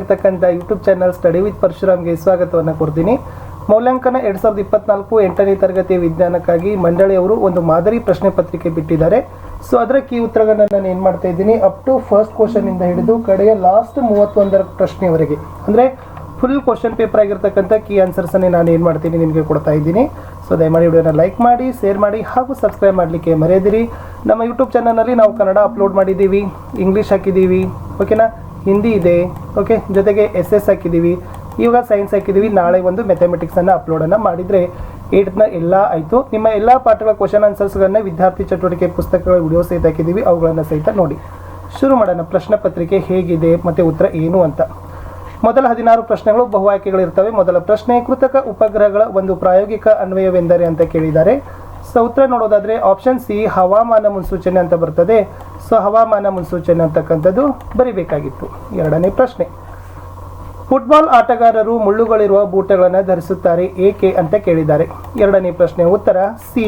ಇರ್ತಕ್ಕಂಥ YouTube channel study with ಪರಶುರಾಮ್ಗೆ ಸ್ವಾಗತವನ್ನು ಕೊಡ್ತೀನಿ. ಮೌಲ್ಯಾಂಕನ ಎರಡ್ ಸಾವಿರದ ಇಪ್ಪತ್ನಾಲ್ಕು ಎಂಟನೇ ತರಗತಿ ವಿಜ್ಞಾನಕ್ಕಾಗಿ ಮಂಡಳಿಯವರು ಒಂದು ಮಾದರಿ ಪ್ರಶ್ನೆ ಪತ್ರಿಕೆ ಬಿಟ್ಟಿದ್ದಾರೆ. ಸೊ ಅದರ ಕೀ ಉತ್ತರಗಳನ್ನು ನಾನು ಏನು ಮಾಡ್ತಾ ಇದ್ದೀನಿ? ಅಪ್ ಟು ಫಸ್ಟ್ ಕ್ವಶನ್ ಇಂದ ಹಿಡಿದು ಕಡೆಯ ಲಾಸ್ಟ್ ಮೂವತ್ತೊಂದರ ಪ್ರಶ್ನೆವರೆಗೆ. ಅಂದರೆ ಫುಲ್ ಕ್ವಶನ್ ಪೇಪರ್ ಆಗಿರ್ತಕ್ಕಂಥ ಕೀ ಆನ್ಸರ್ಸನ್ನೇ ನಾನು ಏನು ಮಾಡ್ತೀನಿ ನಿಮಗೆ ಕೊಡ್ತಾ ಇದ್ದೀನಿ. ಸೊ ದಯಮಾಡಿ ವಿಡಿಯೋನ ಲೈಕ್ ಮಾಡಿ ಶೇರ್ ಮಾಡಿ ಹಾಗೂ ಸಬ್ಸ್ಕ್ರೈಬ್ ಮಾಡಲಿಕ್ಕೆ ಮರೆಯದಿರಿ. ನಮ್ಮ ಯೂಟ್ಯೂಬ್ ಚಾನಲ್ನಲ್ಲಿ ನಾವು ಕನ್ನಡ ಅಪ್ಲೋಡ್ ಮಾಡಿದ್ದೀವಿ ಇಂಗ್ಲೀಷ್ ಹಾಕಿದ್ದೀವಿ ಓಕೆನಾ ಹಿಂದಿ ಇದೆ. ಓಕೆ ಜೊತೆಗೆ ಎಸ್ ಎಸ್ ಹಾಕಿದ್ದೀವಿ ಇವಾಗ ಸೈನ್ಸ್ ಹಾಕಿದ್ದೀವಿ ನಾಳೆ ಒಂದು ಮೆಥಮೆಟಿಕ್ಸನ್ನು ಅಪ್ಲೋಡನ್ನು ಮಾಡಿದರೆ ಏಟ್ನ ಎಲ್ಲ ಆಯಿತು. ನಿಮ್ಮ ಎಲ್ಲ ಪಾಠಗಳ ಕ್ವಶನ್ ಆನ್ಸರ್ಸ್ಗಳನ್ನ ವಿದ್ಯಾರ್ಥಿ ಚಟುವಟಿಕೆ ಪುಸ್ತಕಗಳ ವಿಡಿಯೋ ಸಹಿತ ಹಾಕಿದ್ದೀವಿ ಅವುಗಳನ್ನು ಸಹಿತ ನೋಡಿ. ಶುರು ಮಾಡೋಣ. ಪ್ರಶ್ನೆ ಪತ್ರಿಕೆ ಹೇಗಿದೆ? ಮತ್ತು ಉತ್ತರ ಏನು ಅಂತ. ಮೊದಲ ಹದಿನಾರು ಪ್ರಶ್ನೆಗಳು ಬಹು ಆಯ್ಕೆಗಳಿರ್ತವೆ. ಮೊದಲ ಪ್ರಶ್ನೆ, ಕೃತಕ ಉಪಗ್ರಹಗಳ ಒಂದು ಪ್ರಾಯೋಗಿಕ ಅನ್ವಯವೆಂದರೆ ಅಂತ ಕೇಳಿದ್ದಾರೆ. ಸೊ ಉತ್ತರ ನೋಡೋದಾದ್ರೆ ಆಪ್ಷನ್ ಸಿ ಹವಾಮಾನ ಮುನ್ಸೂಚನೆ ಅಂತ ಬರ್ತದೆ. ಸೊ ಹವಾಮಾನ ಮುನ್ಸೂಚನೆ ಅಂತಕ್ಕಂಥದ್ದು ಬರಿಬೇಕಾಗಿತ್ತು. ಎರಡನೇ ಪ್ರಶ್ನೆ. ಫುಟ್ಬಾಲ್ ಆಟಗಾರರು ಮುಳ್ಳುಗಳಿರುವ ಬೂಟಗಳನ್ನು ಧರಿಸುತ್ತಾರೆ ಏಕೆ ಅಂತ ಕೇಳಿದ್ದಾರೆ. ಎರಡನೇ ಪ್ರಶ್ನೆ ಉತ್ತರ ಸಿ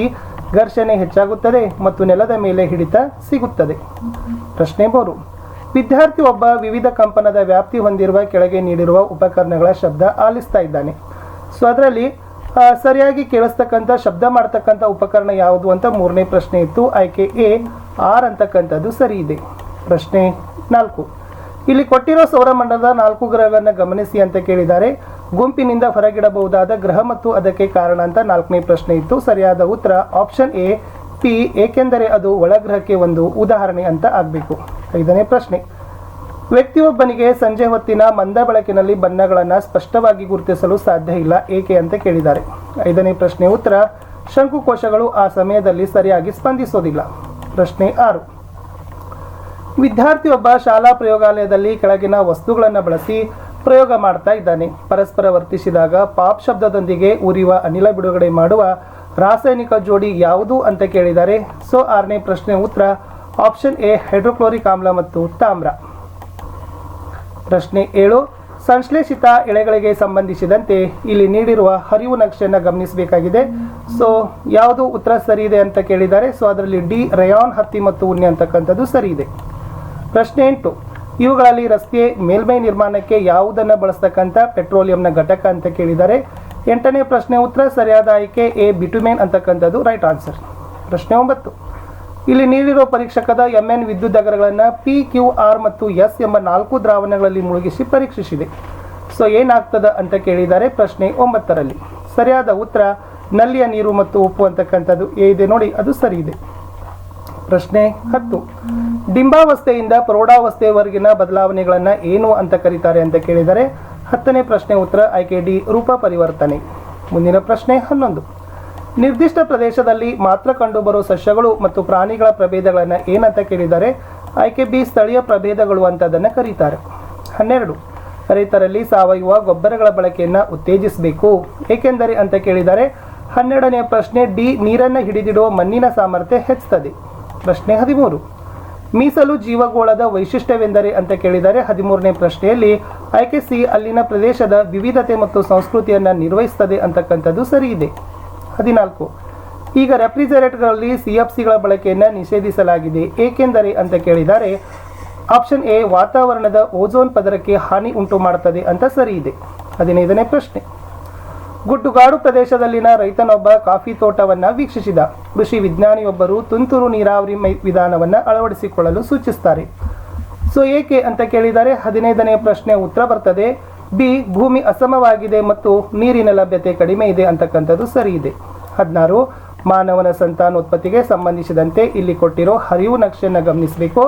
ಘರ್ಷಣೆ ಹೆಚ್ಚಾಗುತ್ತದೆ ಮತ್ತು ನೆಲದ ಮೇಲೆ ಹಿಡಿತ ಸಿಗುತ್ತದೆ. ಪ್ರಶ್ನೆ ಮೂರು. ವಿದ್ಯಾರ್ಥಿ ಒಬ್ಬ ವಿವಿಧ ಕಂಪನದ ವ್ಯಾಪ್ತಿ ಹೊಂದಿರುವ ಕೆಳಗೆ ನೀಡಿರುವ ಉಪಕರಣಗಳ ಶಬ್ದ ಆಲಿಸ್ತಾ ಇದ್ದಾನೆ. ಸೊ ಅದರಲ್ಲಿ ಸರಿಯಾಗಿ ಕೇಳಿಸ್ತಕ್ಕಂಥ, ಶಬ್ದ ಮಾಡ್ತಕ್ಕಂಥ ಉಪಕರಣ ಯಾವುದು ಅಂತ ಮೂರನೇ ಪ್ರಶ್ನೆ ಇತ್ತು. ಆಯ್ಕೆ ಎ, ಆರ್ ಅಂತಕ್ಕಂಥದ್ದು ಸರಿ ಇದೆ. ಪ್ರಶ್ನೆ ನಾಲ್ಕು. ಇಲ್ಲಿ ಕೊಟ್ಟಿರೋ ಸೌರಮಂಡಲದ ನಾಲ್ಕು ಗ್ರಹಗಳನ್ನು ಗಮನಿಸಿ ಅಂತ ಕೇಳಿದ್ದಾರೆ. ಗುಂಪಿನಿಂದ ಹೊರಗಿಡಬಹುದಾದ ಗ್ರಹ ಮತ್ತು ಅದಕ್ಕೆ ಕಾರಣ ಅಂತ ನಾಲ್ಕನೇ ಪ್ರಶ್ನೆ ಇತ್ತು. ಸರಿಯಾದ ಉತ್ತರ ಆಪ್ಷನ್ ಎ, ಪಿ, ಏಕೆಂದರೆ ಅದು ಒಳಗ್ರಹಕ್ಕೆ ಒಂದು ಉದಾಹರಣೆ ಅಂತ ಆಗಬೇಕು. ಐದನೇ ಪ್ರಶ್ನೆ. ವ್ಯಕ್ತಿಯೊಬ್ಬನಿಗೆ ಸಂಜೆ ಹೊತ್ತಿನ ಮಂದ ಬೆಳಕಿನಲ್ಲಿ ಬಣ್ಣಗಳನ್ನು ಸ್ಪಷ್ಟವಾಗಿ ಗುರುತಿಸಲು ಸಾಧ್ಯ ಇಲ್ಲ, ಏಕೆ ಅಂತ ಕೇಳಿದ್ದಾರೆ. ಐದನೇ ಪ್ರಶ್ನೆ ಉತ್ತರ ಶಂಕುಕೋಶಗಳು ಆ ಸಮಯದಲ್ಲಿ ಸರಿಯಾಗಿ ಸ್ಪಂದಿಸೋದಿಲ್ಲ. ಪ್ರಶ್ನೆ ಆರು. ವಿದ್ಯಾರ್ಥಿಯೊಬ್ಬ ಶಾಲಾ ಪ್ರಯೋಗಾಲಯದಲ್ಲಿ ಕೆಳಗಿನ ವಸ್ತುಗಳನ್ನು ಬಳಸಿ ಪ್ರಯೋಗ ಮಾಡ್ತಾ ಇದ್ದಾನೆ. ಪರಸ್ಪರ ವರ್ತಿಸಿದಾಗ ಪಾಪ್ ಶಬ್ದದೊಂದಿಗೆ ಉರಿಯುವ ಅನಿಲ ಬಿಡುಗಡೆ ಮಾಡುವ ರಾಸಾಯನಿಕ ಜೋಡಿ ಯಾವುದು ಅಂತ ಕೇಳಿದ್ದಾರೆ. ಸೊ, ಆರನೇ ಪ್ರಶ್ನೆ ಉತ್ತರ, ಆಪ್ಷನ್ ಎ ಹೈಡ್ರೋಕ್ಲೋರಿಕ್ ಆಮ್ಲ ಮತ್ತು ತಾಮ್ರ. ಪ್ರಶ್ನೆ ಏಳು, ಸಂಶ್ಲೇಷಿತ ಎಳೆಗಳಿಗೆ ಸಂಬಂಧಿಸಿದಂತೆ ಇಲ್ಲಿ ನೀಡಿರುವ ಹರಿವು ನಕ್ಷೆಯನ್ನು ಗಮನಿಸಬೇಕಾಗಿದೆ. ಸೊ ಯಾವುದು ಉತ್ತರ ಸರಿ ಇದೆ ಅಂತ ಕೇಳಿದ್ದಾರೆ. ಸೊ ಅದರಲ್ಲಿ ಡಿ, ರಯಾನ್, ಹತ್ತಿ ಮತ್ತು ಉಣ್ಣೆ ಅಂತಕ್ಕಂಥದ್ದು ಸರಿ ಇದೆ. ಪ್ರಶ್ನೆ ಎಂಟು, ಇವುಗಳಲ್ಲಿ ರಸ್ತೆ ಮೇಲ್ಮೈ ನಿರ್ಮಾಣಕ್ಕೆ ಯಾವುದನ್ನು ಬಳಸ್ತಕ್ಕಂಥ ಪೆಟ್ರೋಲಿಯಂನ ಘಟಕ ಅಂತ ಕೇಳಿದ್ದಾರೆ. ಎಂಟನೇ ಪ್ರಶ್ನೆ ಉತ್ತರ ಸರಿಯಾದ ಆಯ್ಕೆ ಎ, ಬಿಟುಮೇನ್ ಅಂತಕ್ಕಂಥದ್ದು ರೈಟ್ ಆನ್ಸರ್ ಪ್ರಶ್ನೆ ಒಂಬತ್ತು ಇಲ್ಲಿ ನೀಡಿರುವ ಪರೀಕ್ಷಕದ ಎಂಎನ್ ವಿದ್ಯುತ್ ದಗರಗಳನ್ನು ಪಿ ಕ್ಯೂ ಆರ್ ಮತ್ತು ಎಸ್ ಎಂಬ ನಾಲ್ಕು ದ್ರಾವಣಗಳಲ್ಲಿ ಮುಳುಗಿಸಿ ಪರೀಕ್ಷಿಸಿದೆ. ಸೊ ಏನಾಗ್ತದ ಅಂತ ಕೇಳಿದ್ದಾರೆ ಪ್ರಶ್ನೆ ಒಂಬತ್ತರಲ್ಲಿ. ಸರಿಯಾದ ಉತ್ತರ, ನಲ್ಲಿಯ ನೀರು ಮತ್ತು ಉಪ್ಪು ಅಂತಕ್ಕಂಥದ್ದು ಏನಿದೆ ನೋಡಿ, ಅದು ಸರಿ ಇದೆ. ಪ್ರಶ್ನೆ ಹತ್ತು. ಡಿಂಬಾವಸ್ಥೆಯಿಂದ ಪ್ರೌಢಾವಸ್ಥೆಯವರೆಗಿನ ಬದಲಾವಣೆಗಳನ್ನು ಏನು ಅಂತ ಕರೀತಾರೆ ಅಂತ ಕೇಳಿದರೆ ಹತ್ತನೇ ಪ್ರಶ್ನೆ ಉತ್ತರ, ಆಯ್ಕೆ ಡಿ, ರೂಪ ಪರಿವರ್ತನೆ. ಮುಂದಿನ ಪ್ರಶ್ನೆ ಹನ್ನೊಂದು. ನಿರ್ದಿಷ್ಟ ಪ್ರದೇಶದಲ್ಲಿ ಮಾತ್ರ ಕಂಡುಬರುವ ಸಸ್ಯಗಳು ಮತ್ತು ಪ್ರಾಣಿಗಳ ಪ್ರಭೇದಗಳನ್ನು ಏನಂತ ಕೇಳಿದರೆ ಆಯ್ಕೆ ಬಿ ಸ್ಥಳೀಯ ಪ್ರಭೇದಗಳು ಅಂತ ಅದನ್ನು ಕರೀತಾರೆ. ಹನ್ನೆರಡು, ರೈತರಲ್ಲಿ ಸಾವಯವ ಗೊಬ್ಬರಗಳ ಬಳಕೆಯನ್ನು ಉತ್ತೇಜಿಸಬೇಕು. ಏಕೆಂದರೆ ಅಂತ ಕೇಳಿದರೆ ಹನ್ನೆರಡನೇ ಪ್ರಶ್ನೆ ಡಿ, ನೀರನ್ನು ಹಿಡಿದಿಡುವ ಮಣ್ಣಿನ ಸಾಮರ್ಥ್ಯ ಹೆಚ್ಚುತ್ತದೆ. ಪ್ರಶ್ನೆ ಹದಿಮೂರು, ಮೀಸಲು ಜೀವಗೋಳದ ವೈಶಿಷ್ಟ್ಯವೆಂದರೆ ಅಂತ ಕೇಳಿದರೆ ಹದಿಮೂರನೇ ಪ್ರಶ್ನೆಯಲ್ಲಿ ಆಯ್ಕೆ ಸಿ ಅಲ್ಲಿನ ಪ್ರದೇಶದ ವಿವಿಧತೆ ಮತ್ತು ಸಂಸ್ಕೃತಿಯನ್ನು ನಿರ್ವಹಿಸುತ್ತದೆ ಅಂತಕ್ಕಂಥದ್ದು ಸರಿ ಇದೆ ಹದಿನಾಲ್ಕು. ಈಗ ರೆಫ್ರಿಜರೇಟರ್ಗಳಲ್ಲಿ ಸಿ ಎಫ್ ಸಿಗಳ ಬಳಕೆಯನ್ನು ನಿಷೇಧಿಸಲಾಗಿದೆ. ಏಕೆಂದರೆ ಅಂತ ಕೇಳಿದರೆ, ಆಪ್ಷನ್ ಎ, ವಾತಾವರಣದ ಓಝೋನ್ ಪದರಕ್ಕೆ ಹಾನಿ ಉಂಟು ಮಾಡುತ್ತದೆ ಅಂತ ಸರಿ ಇದೆ. ಹದಿನೈದನೇ ಪ್ರಶ್ನೆ. ಗುಡ್ಡುಗಾಡು ಪ್ರದೇಶದಲ್ಲಿನ ರೈತನೊಬ್ಬ ಕಾಫಿ ತೋಟವನ್ನು ವೀಕ್ಷಿಸಿದ. ಕೃಷಿ ವಿಜ್ಞಾನಿಯೊಬ್ಬರು ತುಂತುರು ನೀರಾವರಿ ವಿಧಾನವನ್ನು ಅಳವಡಿಸಿಕೊಳ್ಳಲು ಸೂಚಿಸುತ್ತಾರೆ ಸೊ, ಏಕೆ ಅಂತ ಕೇಳಿದರೆ, ಹದಿನೈದನೇ ಪ್ರಶ್ನೆ ಉತ್ತರ ಬರ್ತದೆ. ಬಿ, ಭೂಮಿ ಅಸಮವಾಗಿದೆ ಮತ್ತು ನೀರಿನ ಲಭ್ಯತೆ ಕಡಿಮೆ ಇದೆ ಅಂತಕ್ಕಂಥದ್ದು ಸರಿ ಇದೆ. ಹದಿನಾರು, ಮಾನವನ ಸಂತಾನೋತ್ಪತ್ತಿಗೆ ಸಂಬಂಧಿಸಿದಂತೆ ಇಲ್ಲಿ ಕೊಟ್ಟಿರೋ ಹರಿವು ನಕ್ಷೆಯನ್ನು ಗಮನಿಸಬೇಕು.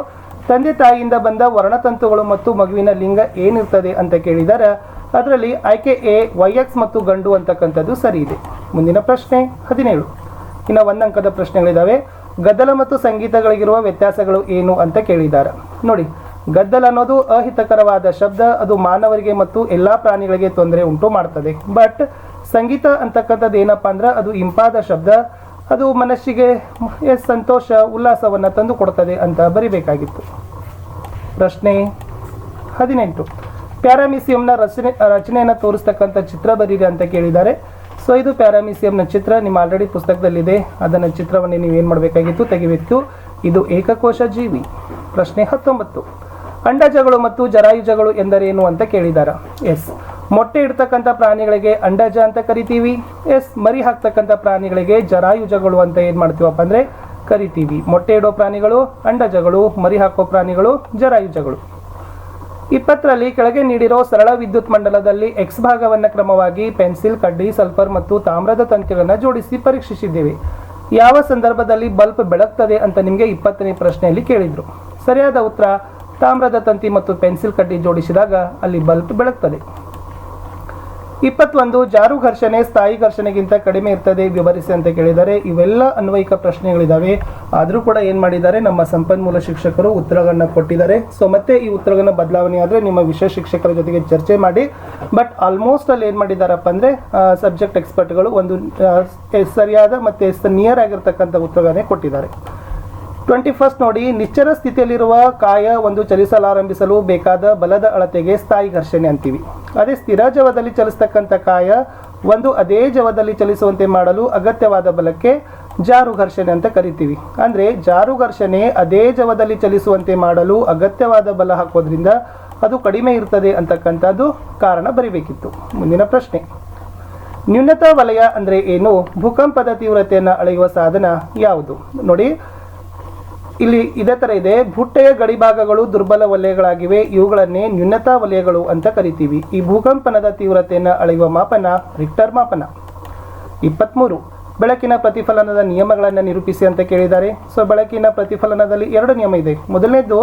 ತಂದೆ ತಾಯಿಯಿಂದ ಬಂದ ವರ್ಣತಂತುಗಳು ಮತ್ತು ಮಗುವಿನ ಲಿಂಗ ಏನಿರ್ತದೆ ಅಂತ ಕೇಳಿದರೆ, ಅದರಲ್ಲಿ ಆಯ್ಕೆ ಎ ವೈಎಕ್ಸ್ ಮತ್ತು ಗಂಡು ಅಂತಕ್ಕಂಥದ್ದು ಸರಿ ಇದೆ. ಮುಂದಿನ ಪ್ರಶ್ನೆ ಹದಿನೇಳು. ಇನ್ನು ಒಂದಂಕದ ಪ್ರಶ್ನೆಗಳಿದ್ದಾವೆ ಗದ್ದಲ ಮತ್ತು ಸಂಗೀತಗಳಿಗಿರುವ ವ್ಯತ್ಯಾಸಗಳು ಏನು ಅಂತ ಕೇಳಿದ್ದಾರೆ ನೋಡಿ ಗದ್ದಲ ಅನ್ನೋದು ಅಹಿತಕರವಾದ ಶಬ್ದ. ಅದು ಮಾನವರಿಗೆ ಮತ್ತು ಎಲ್ಲ ಪ್ರಾಣಿಗಳಿಗೆ ತೊಂದರೆ ಉಂಟು ಮಾಡ್ತದೆ. ಬಟ್ ಸಂಗೀತ ಅಂತಕ್ಕಂಥದ್ದು ಏನಪ್ಪ ಅಂದ್ರೆ ಅದು ಇಂಪಾದ ಶಬ್ದ. ಅದು ಮನಸ್ಸಿಗೆ ಎಸ್ ಸಂತೋಷ, ಉಲ್ಲಾಸವನ್ನು ತಂದು ಕೊಡ್ತದೆ ಅಂತ ಬರಿಬೇಕಾಗಿತ್ತು. ಪ್ರಶ್ನೆ ಹದಿನೆಂಟು. ಪ್ಯಾರಾಮಿಸಿಯಂನ ರಚನೆ, ರಚನೆಯನ್ನು ತೋರಿಸ್ತಕ್ಕಂಥ ಚಿತ್ರ ಬರೀರಿ ಅಂತ ಕೇಳಿದ್ದಾರೆ. ಸೊ ಇದು ಪ್ಯಾರಾಮಿಸಿಯಂನ ಚಿತ್ರ. ನಿಮ್ಮ ಆಲ್ರೆಡಿ ಪುಸ್ತಕದಲ್ಲಿದೆ. ಅದನ್ನು ಚಿತ್ರವನ್ನು ನೀವು ಏನು ಮಾಡಬೇಕಾಗಿತ್ತು ತೆಗಿಬೇಕು. ಇದು ಏಕಕೋಶ ಜೀವಿ. ಪ್ರಶ್ನೆ ಹತ್ತೊಂಬತ್ತು. ಅಂಡಜಗಳು ಮತ್ತು ಜರಾಯುಜಗಳು ಎಂದರೇನು ಅಂತ ಕೇಳಿದಾರ? ಎಸ್. ಮೊಟ್ಟೆ ಇಡ್ತಕ್ಕಂಥ ಪ್ರಾಣಿಗಳಿಗೆ ಅಂಡಜ ಅಂತ ಕರಿತೀವಿ. ಎಸ್. ಮರಿ ಹಾಕ್ತಕ್ಕಂಥ ಪ್ರಾಣಿಗಳಿಗೆ ಜರಾಯುಜಗಳು ಅಂತ ಏನು ಮಾಡ್ತೀವಪ್ಪ ಅಂದ್ರೆ ಕರಿತೀವಿ. ಮೊಟ್ಟೆ ಇಡೋ ಪ್ರಾಣಿಗಳು, ಅಂಡಜಗಳು, ಮರಿ ಹಾಕೋ ಪ್ರಾಣಿಗಳು, ಜರಾಯುಜಗಳು. ಇಪ್ಪತ್ತರಲ್ಲಿ ಕೆಳಗೆ ನೀಡಿರೋ ಸರಳ ವಿದ್ಯುತ್ ಮಂಡಲದಲ್ಲಿ ಎಕ್ಸ್ ಭಾಗವನ್ನು ಕ್ರಮವಾಗಿ ಪೆನ್ಸಿಲ್, ಕಡ್ಡಿ, ಸಲ್ಫರ್ ಮತ್ತು ತಾಮ್ರದ ತಂತಿಗಳನ್ನು ಜೋಡಿಸಿ ಪರೀಕ್ಷಿಸಿದ್ದೇವೆ. ಯಾವ ಸಂದರ್ಭದಲ್ಲಿ ಬಲ್ಬ್ ಬೆಳಗ್ತದೆ ಅಂತ ನಿಮಗೆ ಇಪ್ಪತ್ತನೇ ಪ್ರಶ್ನೆಯಲ್ಲಿ ಕೇಳಿದ್ರು. ಸರಿಯಾದ ಉತ್ತರ ತಾಮ್ರದ ತಂತಿ ಮತ್ತು ಪೆನ್ಸಿಲ್ ಕಡ್ಡಿ ಜೋಡಿಸಿದಾಗ ಅಲ್ಲಿ ಬಲ್ಬ್ ಬೆಳಗ್ತದೆ. ಇಪ್ಪತ್ತೊಂದು, ಜಾರು ಘರ್ಷಣೆ, ಸ್ಥಾಯಿ ಘರ್ಷಣೆಗಿಂತ ಕಡಿಮೆ ಇರ್ತದೆ, ವಿವರಿಸಿ ಅಂತ ಕೇಳಿದರೆ ಇವೆಲ್ಲ ಅನ್ವಯಿಕ ಪ್ರಶ್ನೆಗಳಿದಾವೆ. ಆದರೂ ಕೂಡ ಏನು ಮಾಡಿದ್ದಾರೆ? ನಮ್ಮ ಸಂಪನ್ಮೂಲ ಶಿಕ್ಷಕರು ಉತ್ತರಗಳನ್ನು ಕೊಟ್ಟಿದ್ದಾರೆ. ಸೊ ಮತ್ತೆ ಈ ಉತ್ತರಗಳನ್ನು ಬದಲಾವಣೆ ಆದರೆ ನಿಮ್ಮ ವಿಷಯ ಶಿಕ್ಷಕರ ಜೊತೆಗೆ ಚರ್ಚೆ ಮಾಡಿ. ಬಟ್ ಆಲ್ಮೋಸ್ಟ್ ಅಲ್ಲಿ ಏನು ಮಾಡಿದಾರಪ್ಪ ಅಂದ್ರೆ ಸಬ್ಜೆಕ್ಟ್ ಎಕ್ಸ್ಪರ್ಟ್ಗಳು ಒಂದು ಸರಿಯಾದ ಮತ್ತು ನಿಯರ್ ಆಗಿರ್ತಕ್ಕಂಥ ಉತ್ತರಗಳನ್ನೇ ಕೊಟ್ಟಿದ್ದಾರೆ. ಟ್ವೆಂಟಿ ಫಸ್ಟ್ ನೋಡಿ ನಿಚ್ಚರ ಸ್ಥಿತಿಯಲ್ಲಿರುವ ಕಾಯ ಒಂದು ಚಲಿಸಲಾರಂಭಿಸಲು ಬೇಕಾದ ಬಲದ ಅಳತೆಗೆ ಸ್ಥಾಯಿ ಘರ್ಷಣೆ ಅಂತೀವಿ. ಅದೇ ಸ್ಥಿರ ಜವದಲ್ಲಿ ಚಲಿಸ್ತಕ್ಕಂಥ ಕಾಯ ಒಂದು ಅದೇ ಜವದಲ್ಲಿ ಚಲಿಸುವಂತೆ ಮಾಡಲು ಅಗತ್ಯವಾದ ಬಲಕ್ಕೆ ಜಾರು ಘರ್ಷಣೆ ಅಂತ ಕರಿತೀವಿ. ಅಂದರೆ ಜಾರು ಘರ್ಷಣೆ ಅದೇ ಜವದಲ್ಲಿ ಚಲಿಸುವಂತೆ ಮಾಡಲು ಅಗತ್ಯವಾದ ಬಲ ಹಾಕೋದ್ರಿಂದ ಅದು ಕಡಿಮೆ ಇರ್ತದೆ ಅಂತಕ್ಕಂಥದ್ದು ಕಾರಣ ಬರಿಬೇಕಿತ್ತು. ಮುಂದಿನ ಪ್ರಶ್ನೆ. ನ್ಯೂನತಾ ವಲಯ ಅಂದರೆ ಏನು? ಭೂಕಂಪದ ತೀವ್ರತೆಯನ್ನು ಅಳೆಯುವ ಸಾಧನ ಯಾವುದು? ನೋಡಿ ಇಲ್ಲಿ ಇದೇ ತರ ಇದೆ. ಭುಟ್ಟೆಯ ಗಡಿಭಾಗಗಳು ದುರ್ಬಲ ವಲಯಗಳಾಗಿವೆ. ಇವುಗಳನ್ನೇ ನ್ಯೂನತಾ ವಲಯಗಳು ಅಂತ ಕರಿತೀವಿ. ಈ ಭೂಕಂಪನದ ತೀವ್ರತೆಯನ್ನು ಅಳೆಯುವ ಮಾಪನ ರಿಕ್ಟರ್ ಮಾಪನ. ಇಪ್ಪತ್ಮೂರು. ಬೆಳಕಿನ ಪ್ರತಿಫಲನದ ನಿಯಮಗಳನ್ನು ನಿರೂಪಿಸಿ ಅಂತ ಕೇಳಿದ್ದಾರೆ. ಸೊ ಬೆಳಕಿನ ಪ್ರತಿಫಲನದಲ್ಲಿ ಎರಡು ನಿಯಮ ಇದೆ. ಮೊದಲನೇದು,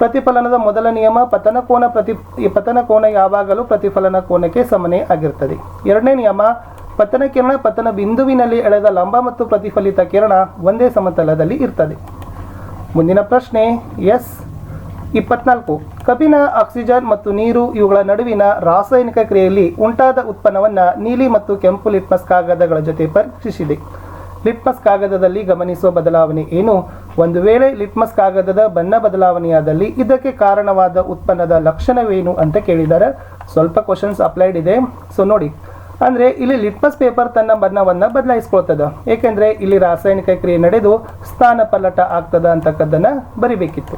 ಪ್ರತಿಫಲನದ ಮೊದಲ ನಿಯಮ ಪತನ ಕೋನ ಪ್ರತಿ, ಪತನ ಕೋನ ಯಾವಾಗಲೂ ಪ್ರತಿಫಲನ ಕೋನಕ್ಕೆ ಸಮನೆ ಆಗಿರ್ತದೆ. ಎರಡನೇ ನಿಯಮ, ಪತನ ಕಿರಣ ಪತನ ಬಿಂದುವಿನಲ್ಲಿ ಎಳೆದ ಲಂಬ ಮತ್ತು ಪ್ರತಿಫಲಿತ ಕಿರಣ ಒಂದೇ ಸಮತಲದಲ್ಲಿ ಇರ್ತದೆ. ಮುಂದಿನ ಪ್ರಶ್ನೆ, ಎಸ್, ಇಪ್ಪತ್ನಾಲ್ಕು. ಕಬ್ಬಿನ, ಆಕ್ಸಿಜನ್ ಮತ್ತು ನೀರು ಇವುಗಳ ನಡುವಿನ ರಾಸಾಯನಿಕ ಕ್ರಿಯೆಯಲ್ಲಿ ಉಂಟಾದ ಉತ್ಪನ್ನವನ್ನು ನೀಲಿ ಮತ್ತು ಕೆಂಪು ಲಿಟ್ಮಸ್ ಕಾಗದಗಳ ಜೊತೆ ಪರೀಕ್ಷಿಸಿದೆ. ಲಿಟ್ಮಸ್ ಕಾಗದದಲ್ಲಿ ಗಮನಿಸುವ ಬದಲಾವಣೆ ಏನು? ಒಂದು ವೇಳೆ ಲಿಟ್ಮಸ್ ಕಾಗದದ ಬಣ್ಣ ಬದಲಾವಣೆಯಾದಲ್ಲಿ ಇದಕ್ಕೆ ಕಾರಣವಾದ ಉತ್ಪನ್ನದ ಲಕ್ಷಣವೇನು ಅಂತ ಕೇಳಿದ್ದಾರೆ ಸ್ವಲ್ಪ ಕ್ವಶನ್ಸ್ ಅಪ್ಲೈಡ್ ಇದೆ. ಸೊ ನೋಡಿ. ಅಂದ್ರೆ ಇಲ್ಲಿ ಲಿಟ್ಮಸ್ ಪೇಪರ್ ತನ್ನ ಬಣ್ಣವನ್ನು ಬದಲಾಯಿಸ್ಕೊಳ್ತದ. ಏಕೆಂದರೆ ಇಲ್ಲಿ ರಾಸಾಯನಿಕ ಕ್ರಿಯೆ ನಡೆದು ಸ್ಥಾನ ಪಲ್ಲಟ ಆಗ್ತದ ಅಂತಕ್ಕದ್ದನ್ನು ಬರಿಬೇಕಿತ್ತು.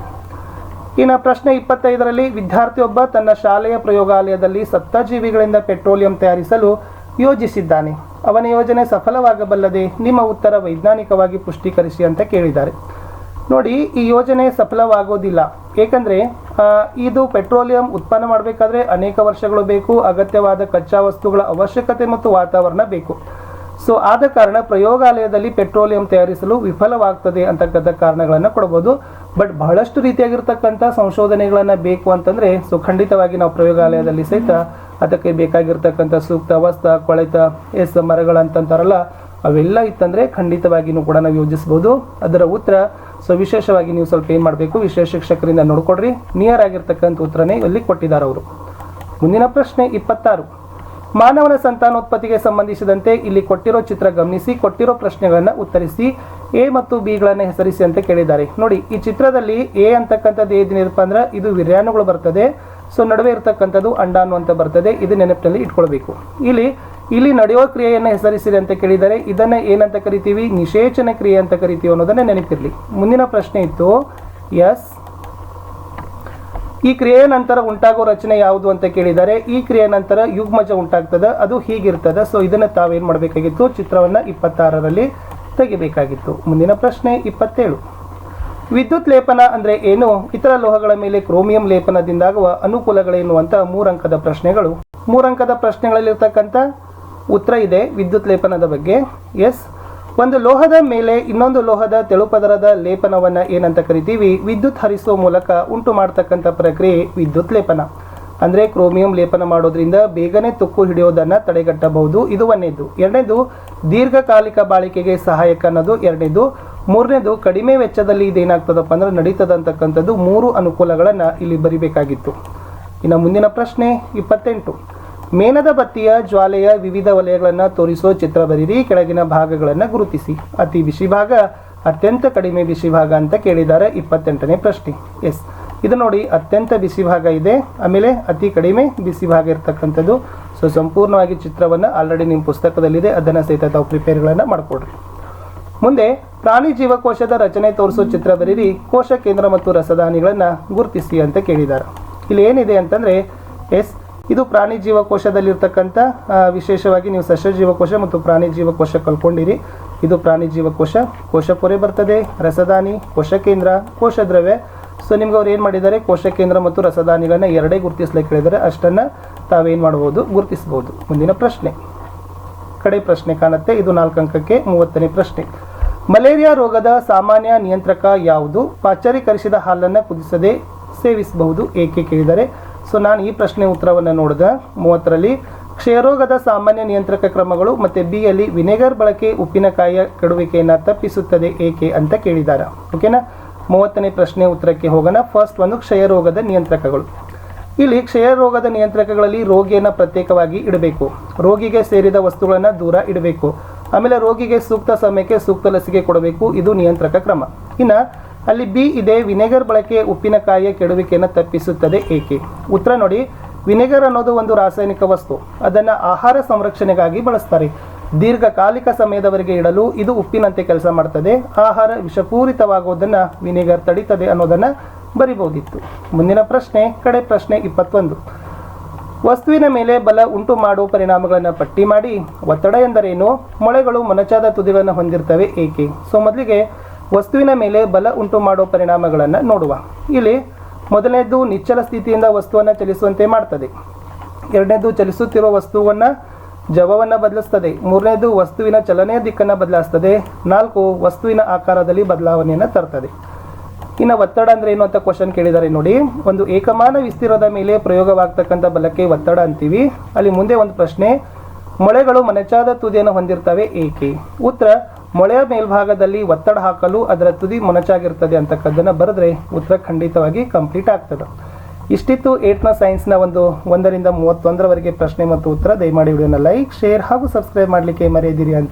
ಇನ್ನು ಪ್ರಶ್ನೆ ಇಪ್ಪತ್ತೈದರಲ್ಲಿ ವಿದ್ಯಾರ್ಥಿಯೊಬ್ಬ ತನ್ನ ಶಾಲೆಯ ಪ್ರಯೋಗಾಲಯದಲ್ಲಿ ಸತ್ತ ಜೀವಿಗಳಿಂದ ಪೆಟ್ರೋಲಿಯಂ ತಯಾರಿಸಲು ಯೋಜಿಸಿದ್ದಾನೆ. ಅವನ ಯೋಜನೆ ಸಫಲವಾಗಬಲ್ಲದೆ ನಿಮ್ಮ ಉತ್ತರ ವೈಜ್ಞಾನಿಕವಾಗಿ ಪುಷ್ಟೀಕರಿಸಿ ಅಂತ ಕೇಳಿದ್ದಾರೆ. ನೋಡಿ, ಈ ಯೋಜನೆ ಸಫಲವಾಗೋದಿಲ್ಲ. ಏಕೆಂದರೆ ಇದು ಪೆಟ್ರೋಲಿಯಂ ಉತ್ಪನ್ನ ಮಾಡಬೇಕಾದ್ರೆ ಅನೇಕ ವರ್ಷಗಳು ಬೇಕು, ಅಗತ್ಯವಾದ ಕಚ್ಚಾ ವಸ್ತುಗಳ ಅವಶ್ಯಕತೆ ಮತ್ತು ವಾತಾವರಣ ಬೇಕು. ಸೊ ಆದ ಕಾರಣ ಪ್ರಯೋಗಾಲಯದಲ್ಲಿ ಪೆಟ್ರೋಲಿಯಂ ತಯಾರಿಸಲು ವಿಫಲವಾಗ್ತದೆ ಅಂತಕ್ಕಂಥ ಕಾರಣಗಳನ್ನು ಕೊಡ್ಬೋದು. ಬಟ್ ಬಹಳಷ್ಟು ರೀತಿಯಾಗಿರ್ತಕ್ಕಂಥ ಸಂಶೋಧನೆಗಳನ್ನು ಬೇಕು ಅಂತಂದರೆ ಸೊ ಖಂಡಿತವಾಗಿ ನಾವು ಪ್ರಯೋಗಾಲಯದಲ್ಲಿ ಸಹಿತ ಅದಕ್ಕೆ ಬೇಕಾಗಿರ್ತಕ್ಕಂಥ ಸೂಕ್ತ ವಸ್ತ ಕೊಳೆತ ಎಸ್ ಮರಗಳಂತಾರಲ್ಲ ಅವೆಲ್ಲ ಇತ್ತಂದ್ರೆ ಖಂಡಿತವಾಗಿಯೂ ಕೂಡ ನಾವು ಯೋಜಿಸ್ಬೋದು. ಅದರ ಉತ್ತರ ಸೊ ವಿಶೇಷವಾಗಿ ನೀವು ಸ್ವಲ್ಪ ಏನು ಮಾಡಬೇಕು, ವಿಶೇಷ ಶಿಕ್ಷಕರಿಂದ ನೋಡ್ಕೊಡ್ರಿ. ನಿಯರ್ ಆಗಿರ್ತಕ್ಕಂಥ ಉತ್ತರನೇ ಇಲ್ಲಿ ಕೊಟ್ಟಿದ್ದಾರೆ ಅವರು. ಮುಂದಿನ ಪ್ರಶ್ನೆ ಇಪ್ಪತ್ತಾರು. ಮಾನವನ ಸಂತಾನೋತ್ಪತ್ತಿಗೆ ಸಂಬಂಧಿಸಿದಂತೆ ಇಲ್ಲಿ ಕೊಟ್ಟಿರೋ ಚಿತ್ರ ಗಮನಿಸಿ, ಕೊಟ್ಟಿರೋ ಪ್ರಶ್ನೆಗಳನ್ನು ಉತ್ತರಿಸಿ, ಎ ಮತ್ತು ಬಿಗಳನ್ನು ಹೆಸರಿಸಿ ಅಂತ ಕೇಳಿದ್ದಾರೆ. ನೋಡಿ, ಈ ಚಿತ್ರದಲ್ಲಿ ಎ ಅಂತಕ್ಕಂಥದ್ದು ಏನೇನಪ್ಪ ಅಂದ್ರೆ ಇದು ವಿರ್ಯಾಣುಗಳು ಬರ್ತದೆ. ಸೊ ನಡುವೆ ಇರತಕ್ಕಂಥದ್ದು ಅಂಡಾನು ಅಂತ ಬರ್ತದೆ. ಇದು ನೆನಪಿನಲ್ಲಿ ಇಟ್ಕೊಳ್ಬೇಕು. ಇಲ್ಲಿ ಇಲ್ಲಿ ನಡೆಯುವ ಕ್ರಿಯೆಯನ್ನು ಹೆಸರಿಸಿದೆ ಅಂತ ಕೇಳಿದರೆ, ಇದನ್ನ ಏನಂತ ಕರಿತೀವಿ? ನಿಷೇಚನ ಕ್ರಿಯೆ ಅಂತ ಕರಿತೀವಿ ಅನ್ನೋದನ್ನ ನೆನಪಿರಲಿ. ಮುಂದಿನ ಪ್ರಶ್ನೆ ಇತ್ತು, ಎಸ್. ಈ ಕ್ರಿಯೆಯ ನಂತರ ಉಂಟಾಗೋ ರಚನೆ ಯಾವುದು ಅಂತ ಕೇಳಿದರೆ, ಈ ಕ್ರಿಯೆ ನಂತರ ಯುಗ್ಮಜ ಉಂಟಾಗ್ತದೆ, ಅದು ಹೀಗಿರ್ತದೆ. ಸೊ ಇದನ್ನ ತಾವೇನು ಮಾಡಬೇಕಾಗಿತ್ತು? ಚಿತ್ರವನ್ನ ಇಪ್ಪತ್ತಾರರಲ್ಲಿ ತೆಗಿಬೇಕಾಗಿತ್ತು. ಮುಂದಿನ ಪ್ರಶ್ನೆ ಇಪ್ಪತ್ತೇಳು. ವಿದ್ಯುತ್ ಲೇಪನ ಅಂದ್ರೆ ಏನು? ಇತರ ಲೋಹಗಳ ಮೇಲೆ ಕ್ರೋಮಿಯಂ ಲೇಪನದಿಂದಾಗುವ ಅನುಕೂಲಗಳೇನು ಅಂತ ಮೂರಂಕದ ಪ್ರಶ್ನೆಗಳು. ಮೂರಂಕದ ಪ್ರಶ್ನೆಗಳಲ್ಲಿರ್ತಕ್ಕಂಥ ಉತ್ತರ ಇದೆ, ವಿದ್ಯುತ್ ಲೇಪನದ ಬಗ್ಗೆ. ಎಸ್ ಒಂದು ಲೋಹದ ಮೇಲೆ ಇನ್ನೊಂದು ಲೋಹದ ತೆಳುಪದರದ ಲೇಪನವನ್ನ ಏನಂತ ಕರಿತೀವಿ? ವಿದ್ಯುತ್ ಹರಿಸುವ ಮೂಲಕ ಉಂಟು ಮಾಡ್ತಕ್ಕಂಥ ಪ್ರಕ್ರಿಯೆ ವಿದ್ಯುತ್ ಲೇಪನ. ಅಂದ್ರೆ ಕ್ರೋಮಿಯಂ ಲೇಪನ ಮಾಡೋದ್ರಿಂದ ಬೇಗನೆ ತುಕ್ಕು ಹಿಡಿಯೋದನ್ನ ತಡೆಗಟ್ಟಬಹುದು ಇದು ಒಂದನೇದು ಎರಡನೇದು, ದೀರ್ಘಕಾಲಿಕ ಬಾಳಿಕೆಗೆ ಸಹಾಯಕ ಅನ್ನೋದು ಎರಡನೇದು. ಮೂರನೇದು, ಕಡಿಮೆ ವೆಚ್ಚದಲ್ಲಿ ಇದೇನಾಗ್ತದಪ್ಪ ಅಂದ್ರೆ ನಡೀತದ ಅಂತಕ್ಕಂಥದ್ದು ಮೂರು ಅನುಕೂಲಗಳನ್ನ ಇಲ್ಲಿ ಬರಿಬೇಕಾಗಿತ್ತು. ಇನ್ನು ಮುಂದಿನ ಪ್ರಶ್ನೆ, ಇಪ್ಪತ್ತೆಂಟು. ಮೇಣದ ಬತ್ತಿಯ ಜ್ವಾಲೆಯ ವಿವಿಧ ವಲಯಗಳನ್ನು ತೋರಿಸುವ ಚಿತ್ರ ಬರೀರಿ. ಕೆಳಗಿನ ಭಾಗಗಳನ್ನು ಗುರುತಿಸಿ. ಅತಿ ಬಿಸಿ ಭಾಗ, ಅತ್ಯಂತ ಕಡಿಮೆ ಬಿಸಿ ಭಾಗ ಅಂತ ಕೇಳಿದ್ದಾರೆ ಇಪ್ಪತ್ತೆಂಟನೇ ಪ್ರಶ್ನೆ. ಎಸ್. ಇದು ನೋಡಿ, ಅತ್ಯಂತ ಬಿಸಿ ಭಾಗ ಇದೆ. ಆಮೇಲೆ ಅತಿ ಕಡಿಮೆ ಬಿಸಿ ಭಾಗ ಇರ್ತಕ್ಕಂಥದ್ದು. ಸೊ ಸಂಪೂರ್ಣವಾಗಿ ಚಿತ್ರವನ್ನು ಆಲ್ರೆಡಿ ನಿಮ್ಮ ಪುಸ್ತಕದಲ್ಲಿದೆ. ಅದನ್ನು ಸಹಿತ ತಾವು ಪ್ರಿಪೇರ್ಗಳನ್ನು ಮಾಡಿಕೊಡ್ರಿ. ಮುಂದೆ, ಪ್ರಾಣಿ ಜೀವಕೋಶದ ರಚನೆ ತೋರಿಸೋ ಚಿತ್ರ ಬರೀರಿ. ಕೋಶ ಕೇಂದ್ರ ಮತ್ತು ರಸದಾನಿಗಳನ್ನು ಗುರುತಿಸಿ ಅಂತ ಕೇಳಿದ್ದಾರೆ ಇಲ್ಲಿ ಏನಿದೆ ಅಂತಂದರೆ, ಎಸ್. ಇದು ಪ್ರಾಣಿ ಜೀವಕೋಶದಲ್ಲಿರ್ತಕ್ಕಂಥ ವಿಶೇಷವಾಗಿ ನೀವು ಸಸ್ಯ ಜೀವಕೋಶ ಮತ್ತು ಪ್ರಾಣಿ ಜೀವಕೋಶ ಕಲ್ಕೊಂಡಿರಿ. ಇದು ಪ್ರಾಣಿ ಜೀವಕೋಶ, ಕೋಶ ಪೊರೆ ಬರ್ತದೆ, ರಸದಾನಿ, ಕೋಶ ಕೇಂದ್ರ, ಕೋಶ ದ್ರವ್ಯ. ಸೊ ನಿಮ್ಗೆ ಅವ್ರು ಏನು ಮಾಡಿದ್ದಾರೆ? ಕೋಶ ಕೇಂದ್ರ ಮತ್ತು ರಸದಾನಿಗಳನ್ನ ಎರಡೇ ಗುರುತಿಸ್ಲಿಕ್ಕೆ ಹೇಳಿದರೆ ಅಷ್ಟನ್ನು ತಾವೇನು ಮಾಡ್ಬೋದು? ಗುರುತಿಸ್ಬೋದು. ಮುಂದಿನ ಪ್ರಶ್ನೆ. ಕಡೆ ಪ್ರಶ್ನೆ ಕಾಣುತ್ತೆ. ಇದು ನಾಲ್ಕು ಅಂಕಕ್ಕೆ ಮೂವತ್ತನೇ ಪ್ರಶ್ನೆ. ಮಲೇರಿಯಾ ರೋಗದ ಸಾಮಾನ್ಯ ನಿಯಂತ್ರಕ ಯಾವುದು? ಪಾಶ್ಚರೀಕರಿಸಿದ ಹಾಲನ್ನು ಕುದಿಸದೆ ಸೇವಿಸಬಹುದು, ಏಕೆ ಕೇಳಿದರೆ? ಸೊ ನಾನು ಈ ಪ್ರಶ್ನೆ ಉತ್ತರವನ್ನು ನೋಡಿದೆ. ಮೂವತ್ತರಲ್ಲಿ, ಕ್ಷಯರೋಗದ ಸಾಮಾನ್ಯ ನಿಯಂತ್ರಕ ಕ್ರಮಗಳು ಮತ್ತು ಬಿ ಅಲ್ಲಿ ವಿನೆಗರ್ ಬಳಕೆ ಉಪ್ಪಿನಕಾಯಿಯ ಕೆಡುವಿಕೆಯನ್ನು ತಪ್ಪಿಸುತ್ತದೆ ಏಕೆ ಅಂತ ಕೇಳಿದ್ದಾರೆ ಓಕೆನಾ ಮೂವತ್ತನೇ ಪ್ರಶ್ನೆ ಉತ್ತರಕ್ಕೆ ಹೋಗೋಣ. ಫಸ್ಟ್ ಒಂದು ಕ್ಷಯರೋಗದ ನಿಯಂತ್ರಕಗಳು. ಇಲ್ಲಿ ಕ್ಷಯರೋಗದ ನಿಯಂತ್ರಕಗಳಲ್ಲಿ ರೋಗಿಯನ್ನು ಪ್ರತ್ಯೇಕವಾಗಿ ಇಡಬೇಕು. ರೋಗಿಗೆ ಸೇರಿದ ವಸ್ತುಗಳನ್ನು ದೂರ ಇಡಬೇಕು. ಆಮೇಲೆ ರೋಗಿಗೆ ಸೂಕ್ತ ಸಮಯಕ್ಕೆ ಸೂಕ್ತ ಲಸಿಕೆ ಕೊಡಬೇಕು. ಇದು ನಿಯಂತ್ರಕ ಕ್ರಮ. ಇನ್ನು ಅಲ್ಲಿ ಬಿ ಇದೆ, ವಿನೆಗರ್ ಬಳಕೆ ಉಪ್ಪಿನಕಾಯಿಯ ಕೆಡುವಿಕೆಯನ್ನು ತಪ್ಪಿಸುತ್ತದೆ ಏಕೆ? ಉತ್ತರ ನೋಡಿ, ವಿನೆಗರ್ ಅನ್ನೋದು ಒಂದು ರಾಸಾಯನಿಕ ವಸ್ತು. ಅದನ್ನು ಆಹಾರ ಸಂರಕ್ಷಣೆಗಾಗಿ ಬಳಸ್ತಾರೆ. ದೀರ್ಘಕಾಲಿಕ ಸಮಯದವರೆಗೆ ಇಡಲು ಇದು ಉಪ್ಪಿನಂತೆ ಕೆಲಸ ಮಾಡ್ತದೆ. ಆಹಾರ ವಿಷಪೂರಿತವಾಗುವುದನ್ನು ವಿನೆಗರ್ ತಡೀತದೆ ಅನ್ನೋದನ್ನು ಬರಿಬಹುದಿತ್ತು ಮುಂದಿನ ಪ್ರಶ್ನೆ, ಕಡೆ ಪ್ರಶ್ನೆ ಇಪ್ಪತ್ತೊಂದು. ವಸ್ತುವಿನ ಮೇಲೆ ಬಲ ಉಂಟು ಮಾಡುವ ಪರಿಣಾಮಗಳನ್ನು ಪಟ್ಟಿ ಮಾಡಿ. ಒತ್ತಡ ಎಂದರೇನು? ಮೊಳೆಗಳು ಮೊನಚಾದ ತುದಿಗಳನ್ನು ಹೊಂದಿರ್ತವೆ ಏಕೆ? ಸೊ, ಮೊದಲಿಗೆ ವಸ್ತುವಿನ ಮೇಲೆ ಬಲ ಉಂಟು ಮಾಡುವ ಪರಿಣಾಮಗಳನ್ನು ನೋಡುವ. ಇಲ್ಲಿ ಮೊದಲನೇದು ನಿಚ್ಚಲ ಸ್ಥಿತಿಯಿಂದ ವಸ್ತುವನ್ನು ಚಲಿಸುವಂತೆ ಮಾಡ್ತದೆ. ಎರಡನೇದು ಚಲಿಸುತ್ತಿರುವ ವಸ್ತುವನ್ನು ಜವವನ್ನು ಬದಲಿಸ್ತದೆ. ಮೂರನೇದು ವಸ್ತುವಿನ ಚಲನೆಯ ದಿಕ್ಕನ್ನು ಬದಲಾಯಿಸ್ತದೆ. ನಾಲ್ಕು ವಸ್ತುವಿನ ಆಕಾರದಲ್ಲಿ ಬದಲಾವಣೆಯನ್ನು ತರ್ತದೆ. ಇನ್ನು ಒತ್ತಡ ಅಂದರೆ ಏನು ಅಂತ ಕ್ವಶನ್ ಕೇಳಿದ್ದಾರೆ ನೋಡಿ. ಒಂದು ಏಕಮಾನ ವಿಸ್ತೀರ್ಣದ ಮೇಲೆ ಪ್ರಯೋಗವಾಗ್ತಕ್ಕಂಥ ಬಲಕ್ಕೆ ಒತ್ತಡ ಅಂತೀವಿ. ಅಲ್ಲಿ ಮುಂದೆ ಒಂದು ಪ್ರಶ್ನೆ. ಮೊಳೆಗಳು ಮನಚಾದ ತುದಿಯನ್ನು ಹೊಂದಿರ್ತವೆ ಏಕೆ? ಉತ್ತರ ಮೊಳೆಯ ಮೇಲ್ಭಾಗದಲ್ಲಿ ಒತ್ತಡ ಹಾಕಲು ಅದರ ತುದಿ ಮೊನಚಾಗಿರ್ತದೆ ಅಂತಕ್ಕದ್ದನ್ನು ಬರೆದ್ರೆ ಉತ್ತರ ಖಂಡಿತವಾಗಿ ಕಂಪ್ಲೀಟ್ ಆಗ್ತದೆ. ಇಷ್ಟಿತ್ತು ಏಟ್ನ ಸೈನ್ಸ್ನ ಒಂದು ಒಂದರಿಂದ ಮೂವತ್ತೊಂದರವರೆಗೆ ಪ್ರಶ್ನೆ ಮತ್ತು ಉತ್ತರ. ದಯಮಾಡಿ ವಿಡಿಯೋನ ಲೈಕ್ ಶೇರ್ ಹಾಗೂ ಸಬ್ಸ್ಕ್ರೈಬ್ ಮಾಡಲಿಕ್ಕೆ ಮರೆಯದಿರಿ ಅಂತ